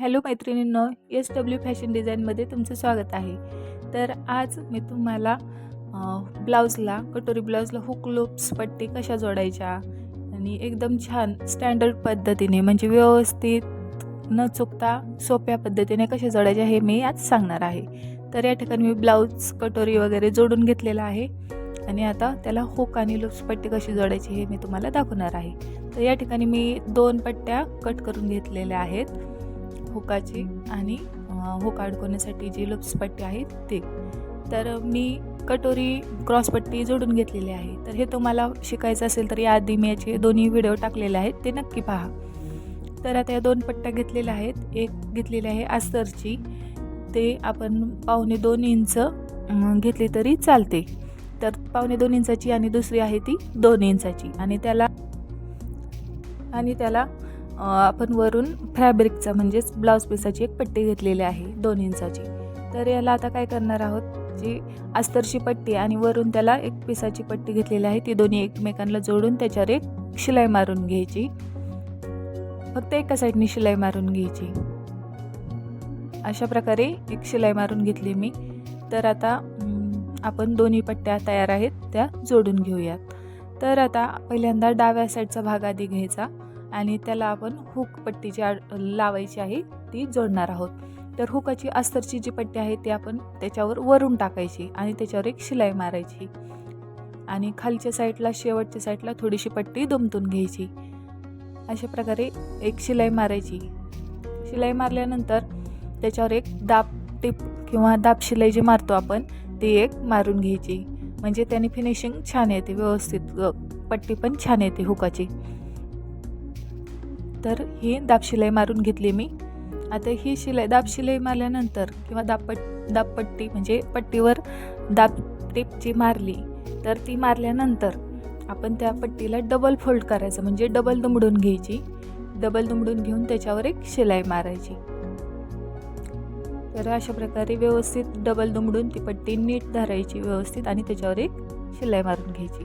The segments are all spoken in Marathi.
हॅलो मैत्रिणींनो एस डब्ल्यू फॅशन डिझाईनमध्ये तुमचं स्वागत आहे. तर आज मी तुम्हाला ब्लाऊजला कटोरी ब्लाऊजला हुक लूप्स पट्टी कशा जोडायच्या आणि एकदम छान स्टँडर्ड पद्धतीने म्हणजे व्यवस्थित न चुकता सोप्या पद्धतीने कशा जोडायच्या हे मी आज सांगणार आहे. तर या ठिकाणी मी ब्लाऊज कटोरी वगैरे जोडून घेतलेला आहे आणि आता त्याला हुक आणि लूप्स पट्टी कशी जोडायची हे मी तुम्हाला दाखवणार आहे. तर या ठिकाणी मी दोन पट्ट्या कट करून घेतलेल्या आहेत. हुकाची आणि अं, हुक अडकवण्यासाठी जी लुप्स पट्टी आहे ते. तर मी कटोरी क्रॉसपट्टी जोडून घेतलेली आहे. तर हे तुम्हाला शिकायचं असेल तर याआधी मी याचे दोन्ही व्हिडिओ टाकलेले आहेत ते नक्की पहा. तर आता या दोन पट्ट्या घेतलेल्या आहेत. एक घेतलेली आहे आस्तरची ते आपण पावणे दोन इंच घेतली तरी चालते. तर पावणे दोन इंचाची आणि दुसरी आहे ती दोन इंचाची. आणि त्याला आणि त्याला आपण वरून फॅब्रिकचा म्हणजेच ब्लाऊज पिसाची एक पट्टी घेतलेली आहे दोन इंचाची. तर याला आता काय करणार आहोत? जी अस्तरची पट्टी आणि वरून त्याला एक पिसाची पट्टी घेतलेली आहे ती दोन्ही एकमेकांना जोडून त्याच्यावर एक शिलाई मारून घ्यायची. फक्त एका साईडने शिलाई मारून घ्यायची. अशा प्रकारे एक शिलाई मारून घेतली मी. तर आता आपण दोन्ही पट्ट्या तयार आहेत त्या जोडून घेऊयात. तर आता पहिल्यांदा डाव्या साईडचा भाग आधी घ्यायचा. आणि त्याला आपण हुक पट्टी जी लावायची आहे ती जोडणार आहोत. तर हुकाची अस्तरची जी पट्टी आहे ती आपण त्याच्यावर वरून टाकायची आणि त्याच्यावर एक शिलाई मारायची. आणि खालच्या साईडला शेवटच्या साईडला थोडीशी पट्टी दुमतून घ्यायची. अशा प्रकारे एक शिलाई मारायची. शिलाई मारल्यानंतर त्याच्यावर एक दाब टिप किंवा दाब शिलाई जी मारतो आपण ती एक मारून घ्यायची. म्हणजे त्याने फिनिशिंग छान येते व्यवस्थित पट्टी पण छान येते हुकाची. तर ही दाब शिलाई मारून घेतली मी. आता ही शिलाई दाब शिलाई मारल्यानंतर किंवा दाबपट दाबपट्टी म्हणजे पट्टीवर दाब टेपची मारली तर ती मारल्यानंतर आपण त्या पट्टीला डबल फोल्ड करायचं म्हणजे डबल दुमडून घ्यायची. डबल दुमडून घेऊन त्याच्यावर एक शिलाई मारायची. तर अशा प्रकारे व्यवस्थित डबल दुमडून ती पट्टी नीट धरायची व्यवस्थित आणि त्याच्यावर एक शिलाई मारून घ्यायची.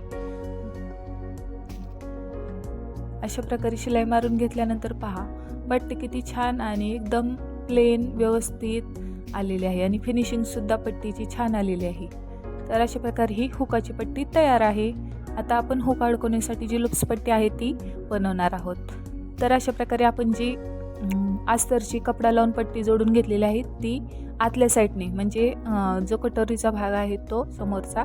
अशा प्रकारे शिलाई मारून घेतल्यानंतर पहा. पट्टी किती छान आणि एकदम प्लेन व्यवस्थित आलेली आहे. आणि फिनिशिंगसुद्धा पट्टीची छान आलेली आहे. तर अशा प्रकारे ही हुकाची पट्टी तयार आहे. आता आपण हुक अडकवण्यासाठी जी लुप्सपट्टी आहे ती बनवणार आहोत. तर अशा प्रकारे आपण जी आस्तरची कपडा लावून पट्टी जोडून घेतलेली आहे ती आतल्या साईडने म्हणजे जो कटोरीचा भाग आहे तो समोरचा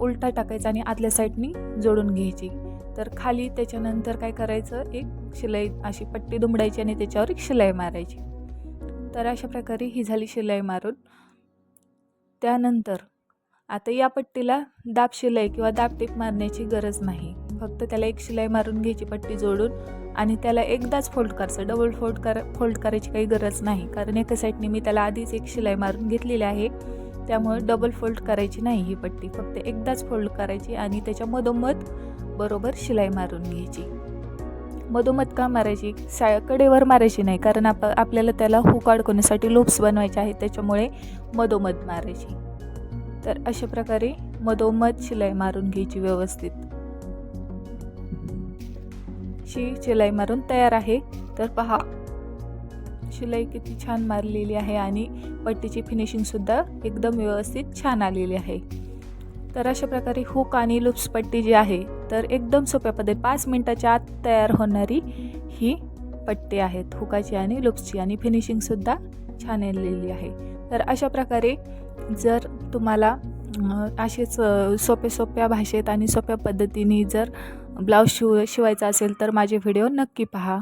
उलटा टाकायचा आणि आतल्या साईडने जोडून घ्यायची. तर खाली त्याच्यानंतर काय करायचं? एक शिलाई अशी पट्टी दुमडायची आणि त्याच्यावर एक शिलाई मारायची. तर अशा प्रकारे ही झाली शिलाई मारून. त्यानंतर आता या पट्टीला दाब शिलाई किंवा दाब टीप मारण्याची गरज नाही. फक्त त्याला एक शिलाई मारून घ्यायची पट्टी जोडून आणि त्याला एकदाच फोल्ड करायचं. डबल फोल्ड कर फोल्ड करायची काही गरज नाही. कारण एका साईडने मी त्याला आधीच एक शिलाई मारून घेतलेली आहे. त्यामुळे डबल फोल्ड करायची नाही ही पट्टी. फक्त एकदाच फोल्ड करायची आणि त्याच्या मधोमध बरोबर शिलाई मारून घ्यायची. मधोमध का मारायची सा कडेवर मारायची नाही कारण आप आपल्याला त्याला हुक अडकवण्यासाठी लूप्स बनवायचे आहेत त्याच्यामुळे मधोमध मारायची. तर अशा प्रकारे मधोमध शिलाई मारून घ्यायची व्यवस्थित. शी शिलाई मारून तयार आहे. तर पहा. शिलाई किती छान मारलेली आहे आणि पट्टीची फिनिशिंगसुद्धा एकदम व्यवस्थित छान आलेली आहे. तर अशा प्रकारे हुक आणि लुप्स पट्टी जी आहे तर एकदम सोप्या पद्धती पाच मिनटाच्या आत तयार होणारी ही पट्टी आहेत. हुकाची आणि लुप्सची आणि फिनिशिंगसुद्धा छान आलेली आहे. तर अशा प्रकारे जर तुम्हाला असेच सोप्या सोप्या भाषेत आणि सोप्या पद्धतीने जर ब्लाऊज शिव शिवायचा असेल तर माझे व्हिडिओ नक्की पहा.